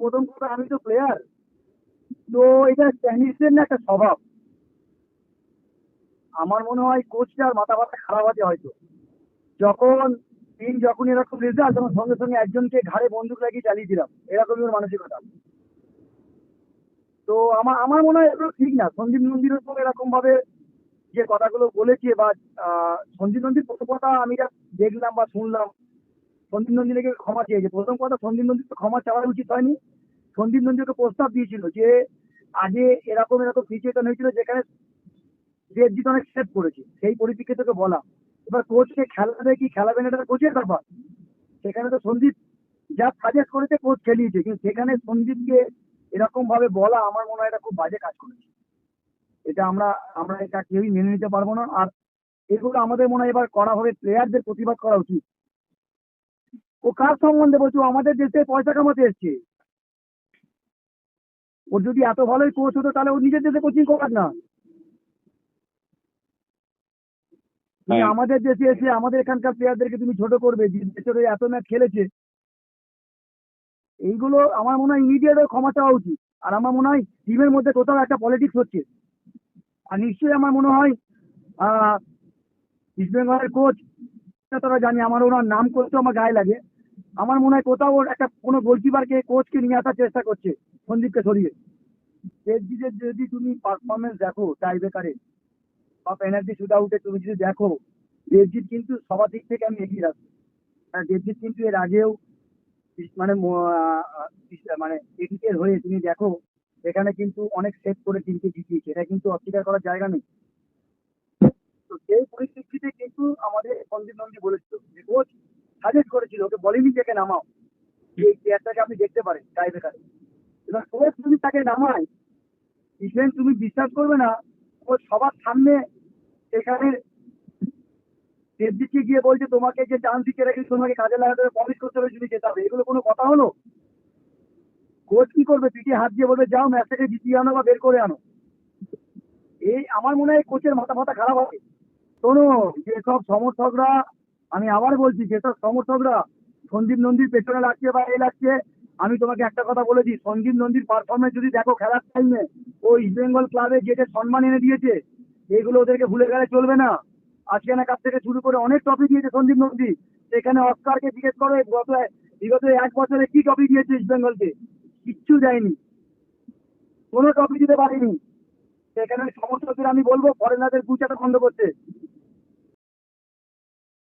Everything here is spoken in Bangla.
প্রথম কথা, আমি তো প্লেয়ার তো এটা স্প্যানিশদের না একটা স্বভাব? আমার মনে হয় কোচটার মাথা ব্যথা খারাপ আছে হয়তো। যখন টিম যখন এরকম রেজাল্ট তখন সঙ্গে সঙ্গে একজনকে ঘাড়ে বন্দুক লাগিয়ে চালিয়ে দিলাম এরকমই ওর মানসিকতা। তো আমার আমার মনে হয় এগুলো ঠিক না। সন্দীপ নন্দীর উপর এরকম ভাবে যে কথাগুলো বলেছে বা সন্দীপ নন্দীর প্রথম কথা আমি যা দেখলাম বা শুনলাম সন্দীপ নন্দীকে ক্ষমা চেয়েছে। প্রথম কথা, সন্দীপ নন্দীর তো ক্ষমা চাওয়া উচিত হয়নি। সন্দীপ নন্দীকে প্রস্তাব দিয়েছিল যে, আগে এরকম এরকম সিচুয়েশন হয়েছিল যেখানে দেবজিৎ অনেক সেভ করেছে। সেই পরিপ্রেক্ষিতে তোকে বলা। এবার কোচকে খেলাবে কি, খেলাবে না কোচের ব্যাপার। সেখানে তো সন্দীপ যা সাজেস্ট করেছে কোচ খেলিয়েছে। কিন্তু সেখানে সন্দীপকে এরকম ভাবে বলা আমার মনে হয় এটা খুব বাজে কাজ করেছে। এটা আমরা আমরা এটা কেউই মেনে নিতে পারব না। আর এগুলো আমাদের মনে হয় এবার করা হবে। প্লেয়ারদের প্রতিবাদ করা উচিত। ও কার সম্বন্ধে বলছো? আমাদের দেশে পয়সা কামাতে এসছে। ওর যদি এত ভালোই কোচ হতো তাহলে ও নিজের দেশে কোচিং করার না। তুমি হ্যাঁ। আমাদের দেশে এসে আমাদের এখানকার প্লেয়ারদেরকে তুমি ছোট করবে যে এত ম্যাচ খেলেছে। এইগুলো আমার মনে হয় ইমিডিয়েট ক্ষমা চাওয়া উচিত। আর আমার মনে হয় টিমের মধ্যে কোথাও একটা পলিটিক্স হচ্ছে। আর নিশ্চয়ই আমার মনে হয় আহ, ইস্ট বেঙ্গলের কোচ তারা জানি আমার ওনার নাম করতে আমার গায়ে লাগে। আমার মনে হয় কোথাও একটা কোনো গোলকিপারকে কোচকে নিয়ে আসার চেষ্টা করছে সন্দীপকে সরিয়ে। যদি তুমি পারফরমেন্স দেখো টাই ব্রেকারে বা পেনাল্টি শুট আউটে তুমি যদি দেখো, দেবজিৎ কিন্তু সবার দিক থেকে আমি এগিয়ে রাখব। দেবজিৎ কিন্তু এর আগেও মানে মানে এদিকের হয়ে তুমি দেখো, এখানে কিন্তু অনেক সেভ করে টিমকে জিতিয়েছে। এটা কিন্তু অস্বীকার করার জায়গা নেই। তো সেই পরিস্থিতিতে কিন্তু আমাদের সন্দীপ নন্দী বলেছিল যে কোচ সাজেস্ট করেছিল, ওকে বলেনি থেকে নামাও। এই প্লেয়ারটাকে আপনি দেখতে পারেন টাই ব্রেকারে এবার কোচ যদি তাকে নামায় ইভেন তুমি বিশ্বাস করবে না, ও সবার সামনে এখানে দেবজিৎকে গিয়ে বলছে, তোমাকে যে চান্স দিচ্ছে রেখে তোমাকে কাজে লাগাতে হবে? প্রমিস করতে হবে যদি যেতে হবে। এগুলো কোনো কথা হলো? কোচ কি করবে? পিঠে হাত দিয়ে বলবে, যাও ম্যাচটাকে জিতিয়ে আনো বা বের করে আনো। এই আমার মনে হয় কোচের মাথা মাথা খারাপ হবে। শোনো, যেসব সমর্থকরা আমি আবার বলছি যেসব সমর্থকরা সন্দীপ নন্দীর পেছনে লাগছে বা এ লাগছে, আমি তোমাকে একটা কথা বলেছি, সন্দীপ নন্দীর পারফরমেন্স যদি দেখো খেলার টাইমে ও ইস্ট বেঙ্গল ক্লাবে যেটা সম্মান এনে দিয়েছে, এগুলো ওদেরকে ভুলে গেলে চলবে না। আজকে না কাছ থেকে শুরু করে অনেক ট্রফি দিয়েছে সন্দীপ নন্দী। সেখানে অস্কারকে জিজ্ঞেস করো গত বিগত এক বছরে কি ট্রফি দিয়েছে ইস্ট বেঙ্গলকে কিচ্ছু দেয়নি। কোনো ট্রফি দিতে পারেনি। সেখানে সমর্থকদের আমি বলব ফরেনারদের গুচাটা বন্ধ করতে।